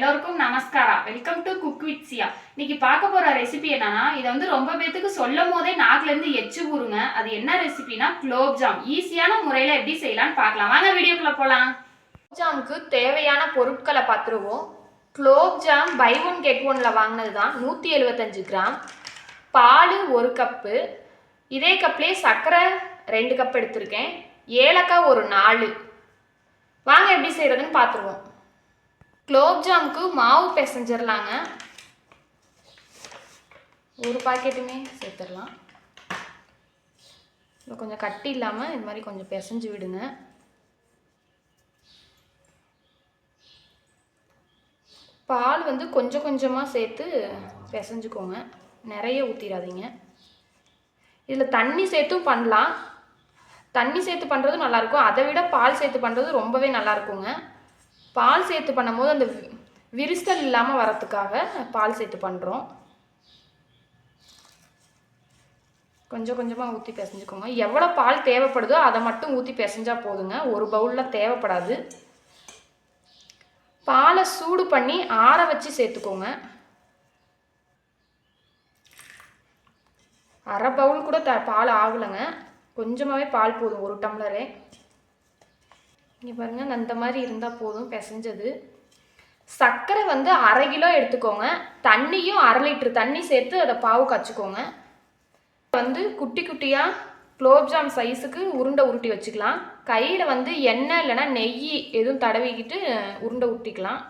எல்லோருக்கும் நமஸ்காரா. Welcome to cook with சியா இன்னைக்கு பார்க்க போற ரெசிபி என்னன்னா இதை வந்து ரொம்ப பேத்துக்கு சொல்லும் போதே நாக்குல இருந்து எச்சு ஊறுங்க அது என்ன ரெசிபினா குலோப் ஜாம் ஈஸியான முறையில எப்படி செய்யலாம்னு பார்க்கலாம். வாங்க வீடியோக்குள்ள போலாம். குலோப் ஜாமுக்கு தேவையான பொருட்களை பார்த்துருவோம். Gulab jam buy one get ஒன்ல வாங்கினது தான் நூற்றி எழுபத்தஞ்சு கிராம். பால் ஒரு கப்பு. இதே கப்லேயே சர்க்கரை ரெண்டு கப் எடுத்திருக்கேன். ஏலக்காய் ஒரு நாலு. வாங்க எப்படி செய்கிறதுன்னு பார்த்துருவோம். குலோப் ஜாமுக்கு மாவு பிசைஞ்சிடலாங்க ஒரு பாக்கெட்டுமே சேர்த்துடலாம் இது கொஞ்சம் கட்டி இல்லாமல் இது மாதிரி கொஞ்சம் பிசைஞ்சு விடுங்க. பால் வந்து கொஞ்சம் கொஞ்சமாக சேர்த்து பிசைஞ்சுக்கோங்க. நிறைய ஊற்றிடாதீங்க இதில் தண்ணி சேர்த்தும் பண்ணலாம். தண்ணி சேர்த்து பண்ணுறதும் நல்லாயிருக்கும் அதை விட பால் சேர்த்து பண்ணுறது ரொம்பவே நல்லாயிருக்குங்க பால் சேர்த்து பண்ணும்போது அந்த விரிசல் இல்லாமல் வரத்துக்காக பால் சேர்த்து பண்ணுறோம் கொஞ்சம் கொஞ்சமாக ஊற்றி பிசைஞ்சுக்கோங்க. எவ்வளோ பால் தேவைப்படுதோ அதை மட்டும் ஊற்றி பிசைஞ்சால் போதுங்க. ஒரு பவுலில் தேவைப்படாது. பாலை சூடு பண்ணி ஆற வச்சு சேர்த்துக்கோங்க. அரை பவுல் கூட த பால் ஆகலைங்க. கொஞ்சமாகவே பால் போதும். ஒரு டம்ளரே. இங்கே பாருங்க நான் இந்த மாதிரி இருந்தால் போதும் பிசைஞ்சது. சர்க்கரை வந்து அரை கிலோ எடுத்துக்கோங்க. தண்ணியும் அரை லிட்டர் தண்ணி சேர்த்து அதை பாவு காய்ச்சிக்கோங்க. வந்து குட்டி குட்டியாக குலோப்ஜாம் சைஸுக்கு உருண்டை உருட்டி வச்சுக்கலாம். கையில் வந்து எண்ணெய் இல்லைன்னா நெய் எதுவும் தடவிக்கிட்டு உருண்டை உருட்டிக்கலாம்.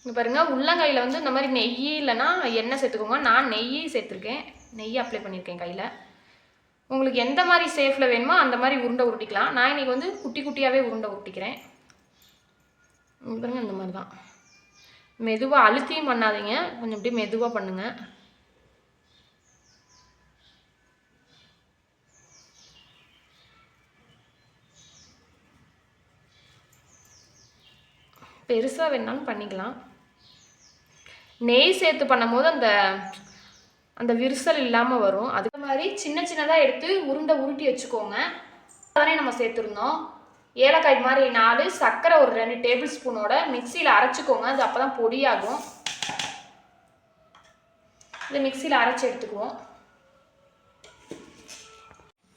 இங்கே பாருங்க உள்ளங்கையில் வந்து இந்த மாதிரி நெய் இல்லைன்னா எண்ணெய் சேர்த்துக்கோங்க. நான் நெய் சேர்த்துருக்கேன். நெய் அப்ளை பண்ணியிருக்கேன் கையில். உங்களுக்கு எந்த மாதிரி சேஃபில் வேணுமோ அந்த மாதிரி உருண்டை உருட்டிக்கலாம். நான் இன்னைக்கு வந்து குட்டி குட்டியாகவே உருண்டை உருட்டிக்கிறேன். இங்க பாருங்க இந்த மாதிரி தான் மெதுவாக அழுத்தியும் பண்ணாதீங்க. கொஞ்சம் அப்படியே மெதுவாக பண்ணுங்கள் பெருசாக வேணாலும் பண்ணிக்கலாம். நெய் சேர்த்து பண்ணும்போது அந்த அந்த விரிசல் இல்லாமல் வரும். அது மாதிரி சின்ன சின்னதாக எடுத்து உருண்டை உருட்டி வச்சுக்கோங்க. அதனே நம்ம சேர்த்துருந்தோம். ஏலக்காய் மாதிரி நாலு சர்க்கரை ஒரு ரெண்டு டேபிள் ஸ்பூனோட மிக்சியில் அரைச்சிக்கோங்க. அது அப்போ தான் பொடியாகும். இதை மிக்சியில் அரைச்சி எடுத்துக்குவோம்.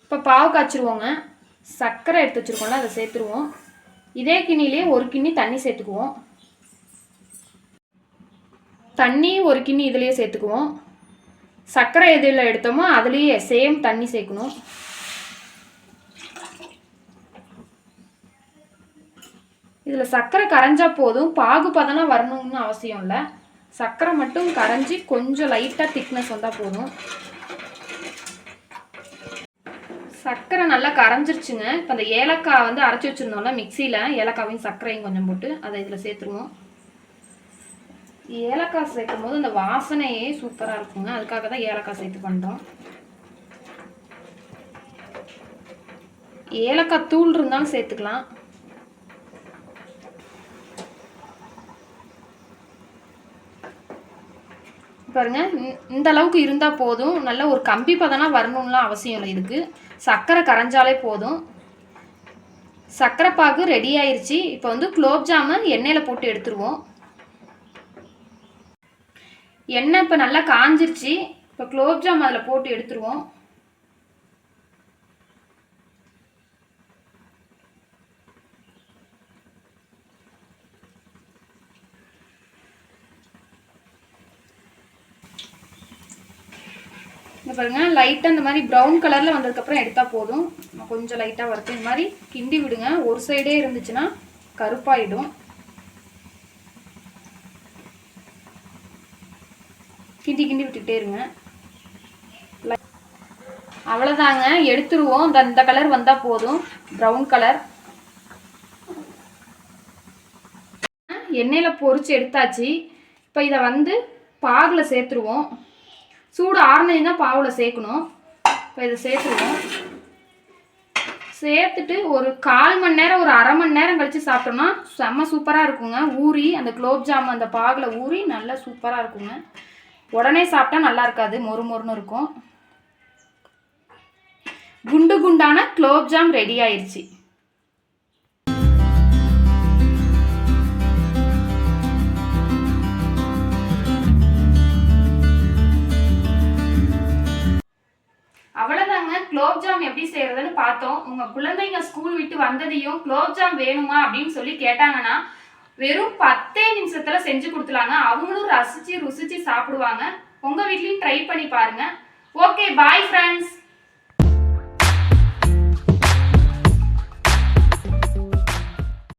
இப்போ பாவு காய்ச்சிருவோங்க. சர்க்கரை எடுத்து வச்சுருக்கோம்ல அதை சேர்த்துருவோம். இதே கிண்ணிலே ஒரு கிண்ணி தண்ணி சேர்த்துக்குவோம். தண்ணி ஒரு கிண்ணி இதுலேயே சேர்த்துக்குவோம். சர்க்கரை எதில் எடுத்தோமோ அதுலேயே சேம் தண்ணி சேர்க்கணும். இதில் சர்க்கரை கரைஞ்சா போதும். பாகு பதம்லாம் வரணும்னு அவசியம் இல்லை. சர்க்கரை மட்டும் கரைஞ்சி கொஞ்சம் லைட்டாக திக்னஸ் வந்தால் போதும். சர்க்கரை நல்லா கரைஞ்சிருச்சுங்க. இப்போ அந்த ஏலக்காய் வந்து அரைச்சி வச்சுருந்தோம்ல மிக்சியில் ஏலக்காவையும் சர்க்கரையும் கொஞ்சம் போட்டு அதை இதில் சேர்த்துருவோம். ஏலக்காய் சேர்க்கும் போது அந்த வாசனையே சூப்பராக இருக்குங்க. அதுக்காக தான் ஏலக்காய் சேர்த்து பண்ணுறோம் ஏலக்காய் தூள் இருந்தாலும் சேர்த்துக்கலாம். பாருங்க இந்த- அளவுக்கு இருந்தால் போதும். நல்ல ஒரு கம்பி பதனா வரணும்லாம் அவசியம் இல்லை இதுக்கு. சர்க்கரை கரைஞ்சாலே போதும். சர்க்கரை பாகு ரெடி ஆயிடுச்சு இப்போ வந்து குலோப்ஜாமு எண்ணெயில் போட்டு எடுத்துருவோம். எண்ணெய் இப்போ நல்லா காஞ்சிருச்சு. இப்போ குலோப்ஜாம் அதில் போட்டு எடுத்துருவோம். இந்த பாருங்க லைட்டாக இந்த மாதிரி ப்ரௌன் கலரில் வந்ததுக்கப்புறம் எடுத்தால் போதும். கொஞ்சம் லைட்டாக வறுத்து இந்த மாதிரி கிண்டி விடுங்க. ஒரு சைடே இருந்துச்சுன்னா கருப்பாயிடும். கிண்டி கிண்டி விட்டுட்டே இருங்க. அவ்வளோதாங்க எடுத்துருவோம். இந்த இந்த கலர் வந்தால் போதும். ப்ரௌன் கலர் எண்ணெயில் பொறிச்சு எடுத்தாச்சு. இப்போ இதை வந்து பாகில் சேர்த்துருவோம். சூடு ஆறுனது பாவில் சேர்க்கணும். இப்போ இதை சேர்த்துருவோம். சேர்த்துட்டு ஒரு கால் மணி நேரம் ஒரு அரை மணி நேரம் கழித்து சாப்பிட்டோம்னா செம்ம சூப்பராக இருக்குங்க. ஊறி அந்த குலோப் ஜாம் அந்த பாகில் ஊறி நல்லா சூப்பராக இருக்குங்க. உடனே சாப்பிட்டா நல்லா இருக்காது மொறு மொறுன்னு இருக்கும். குண்டு குண்டான குலோப்ஜாம் ரெடி ஆயிடுச்சு அவ்வளோதாங்க குலோப்ஜாம் எப்படி செய்யறதுன்னு பார்த்தோம். உங்க குழந்தைங்க ஸ்கூல் விட்டு வந்ததையும் குலோப்ஜாம் வேணுமா அப்படின்னு சொல்லி கேட்டாங்கன்னா வெறும் பத்தே நிமிஷத்துல செஞ்சு கொடுத்துலாங்க. அவங்களும் ரசிச்சு ருசிச்சு சாப்பிடுவாங்க. உங்க வீட்லயும் ட்ரை பண்ணி பாருங்க. Okay bye friends